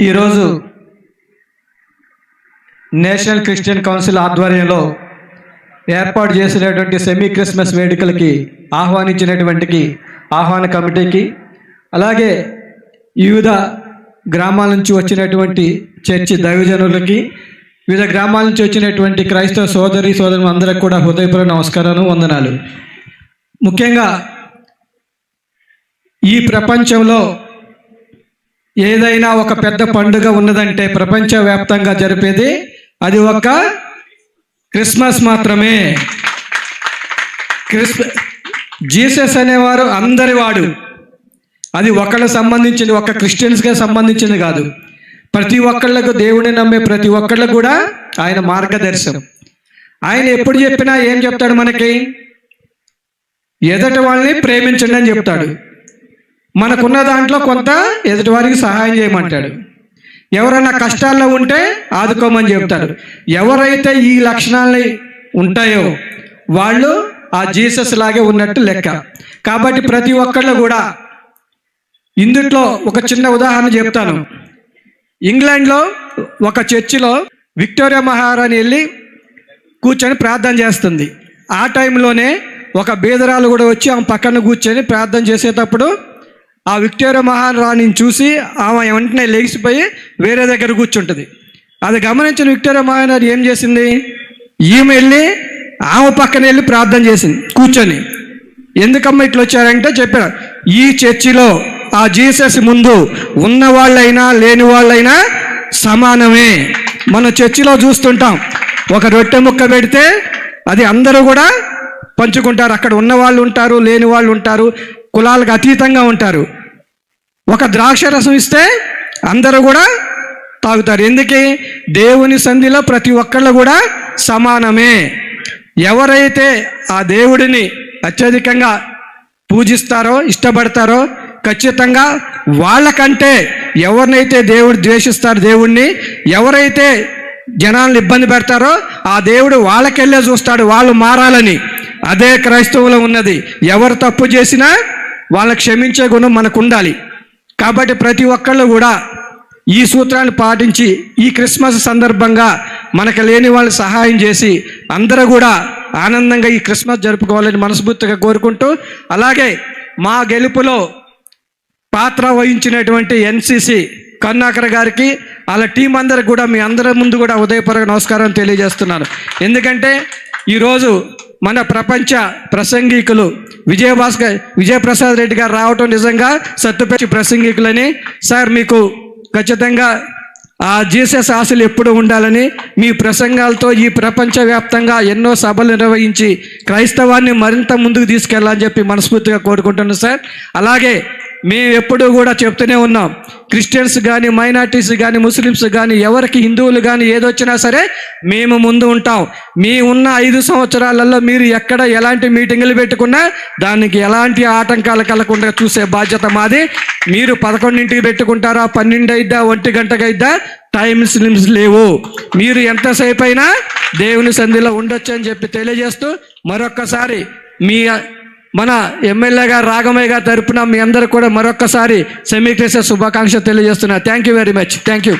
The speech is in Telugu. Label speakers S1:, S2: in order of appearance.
S1: ఈరోజు నేషనల్ క్రిస్టియన్ కౌన్సిల్ ఆధ్వర్యంలో ఏర్పాటు చేసినటువంటి సెమీ క్రిస్మస్ వేడుకలకి ఆహ్వానించినటువంటికి ఆహ్వాన కమిటీకి అలాగే వివిధ గ్రామాల నుంచి వచ్చినటువంటి చర్చి దైవజనులకి వివిధ గ్రామాల నుంచి వచ్చినటువంటి క్రైస్తవ సోదరి సోదరులు అందరికి కూడా హృదయపూర్వ నమస్కారాలు వందనాలు. ముఖ్యంగా ఈ ప్రపంచంలో ఏదైనా ఒక పెద్ద పండుగ ఉన్నదంటే ప్రపంచవ్యాప్తంగా జరిపేది అది ఒక క్రిస్మస్ మాత్రమే. క్రిస్ జీసస్ అనేవారు అందరి వాడు. అది ఒకళ్ళకి సంబంధించింది ఒక క్రిస్టియన్స్గా సంబంధించింది కాదు. ప్రతి ఒక్కళ్ళకు దేవుడిని నమ్మే ప్రతి ఒక్కళ్ళకు కూడా ఆయన మార్గదర్శనం. ఆయన ఎప్పుడు చెప్పినా ఏం చెప్తాడు మనకి? ఎదట వాళ్ళని ప్రేమించండి అని చెప్తాడు. మనకున్న దాంట్లో కొంత ఎదుటివారికి సహాయం చేయమంటాడు. ఎవరైనా కష్టాల్లో ఉంటే ఆదుకోమని చెప్తాడు. ఎవరైతే ఈ లక్షణాలని ఉంటాయో వాళ్ళు ఆ జీసస్ లాగే ఉన్నట్టు లెక్క. కాబట్టి ప్రతి ఒక్కళ్ళు కూడా ఇందుట్లో ఒక చిన్న ఉదాహరణ చెప్తాను. ఇంగ్లాండ్లో ఒక చర్చిలో విక్టోరియా మహారాణి వెళ్ళి కూర్చొని ప్రార్థన చేస్తుంది. ఆ టైంలోనే ఒక బీదరాలు కూడా వచ్చి ఆమె పక్కన కూర్చొని ప్రార్థన చేసేటప్పుడు ఆ విక్టోరియా మహారాణిని చూసి ఆమె వెంటనే లేచిపోయి వేరే దగ్గర కూర్చుంటుంది. అది గమనించిన విక్టోరియా మహారాణి ఏం చేసింది? ఈమె వెళ్ళి ఆమె పక్కన వెళ్ళి ప్రార్థన చేసింది కూర్చొని. ఎందుకమ్మా ఇట్లా వచ్చారంటే చెప్పారు ఈ చర్చిలో ఆ జీసస్ ముందు ఉన్న వాళ్ళైనా లేని వాళ్ళైనా సమానమే. మన చర్చిలో చూస్తుంటాం ఒక రొట్టె ముక్క పెడితే అది అందరూ కూడా పంచుకుంటారు. అక్కడ ఉన్న వాళ్ళు ఉంటారు లేని వాళ్ళు ఉంటారు. కులాలకు అతీతంగా ఉంటారు. ఒక ద్రాక్ష రసం ఇస్తే అందరూ కూడా తాగుతారు. ఎందుకే? దేవుని సంధిలో ప్రతి ఒక్కళ్ళు కూడా సమానమే. ఎవరైతే ఆ దేవుడిని అత్యధికంగా పూజిస్తారో ఇష్టపడతారో ఖచ్చితంగా వాళ్ళకంటే ఎవరినైతే దేవుడు ద్వేషిస్తారు దేవుణ్ణి ఎవరైతే జనాలను ఇబ్బంది పెడతారో ఆ దేవుడు వాళ్ళకెళ్ళే చూస్తాడు వాళ్ళు మారాలని. అదే క్రైస్తవులో ఉన్నది. ఎవరు తప్పు చేసినా వాళ్ళ క్షమించే గుణం మనకు ఉండాలి కాబట్టి ప్రతి ఒక్కళ్ళు కూడా ఈ సూత్రాన్ని పాటించి ఈ క్రిస్మస్ సందర్భంగా మనకు లేని వాళ్ళు సహాయం చేసి అందరూ కూడా ఆనందంగా ఈ క్రిస్మస్ జరుపుకోవాలని మనస్ఫూర్తిగా కోరుకుంటూ అలాగే మా గెలుపులో పాత్ర వహించినటువంటి ఎన్సిసి కరుణాకర్ గారికి వాళ్ళ టీం అందరికి కూడా మీ అందరి ముందు కూడా ఉదయపూర్వక నమస్కారం తెలియజేస్తున్నాను. ఎందుకంటే ఈరోజు మన ప్రపంచ ప్రసంగికులు విజయభాస్కర్ విజయప్రసాద్ రెడ్డి గారు రావటం నిజంగా సత్తుపేట ప్రసంగికులని. సార్ మీకు ఖచ్చితంగా ఆ జీసస్ ఆశలు ఎప్పుడు ఉండాలని మీ ప్రసంగాలతో ఈ ప్రపంచవ్యాప్తంగా ఎన్నో సభలు నిర్వహించి క్రైస్తవాన్ని మరింత ముందుకు తీసుకెళ్ళాలని చెప్పి మనస్ఫూర్తిగా కోరుకుంటున్నాను సార్. అలాగే మేము ఎప్పుడూ కూడా చెప్తూనే ఉన్నాం. క్రిస్టియన్స్ కానీ మైనార్టీస్ కానీ ముస్లిమ్స్ కానీ ఎవరికి హిందువులు కానీ ఏదొచ్చినా సరే మేము ముందు ఉంటాం. మీ ఉన్న ఐదు సంవత్సరాలలో మీరు ఎక్కడ ఎలాంటి మీటింగులు పెట్టుకున్నా దానికి ఎలాంటి ఆటంకాలు కలగకుండా చూసే బాధ్యత మాది. మీరు పదకొండింటికి పెట్టుకుంటారా? పన్నెండు అయిద్దా? ఒంటి గంటకు అయిద్దా? టైమ్స్ లిమ్స్ లేవు. మీరు ఎంతసేపు అయినా దేవుని సంధిలో ఉండొచ్చు అని చెప్పి తెలియజేస్తూ మరొక్కసారి మీ మన ఎమ్మెల్యే గారు రాగమయ్య గారి తరపున మీ అందరూ కూడా మరొక్కసారి సెమీ క్రిస్మస్ శుభాకాంక్షలు తెలియజేస్తున్నా. Thank you very much thank you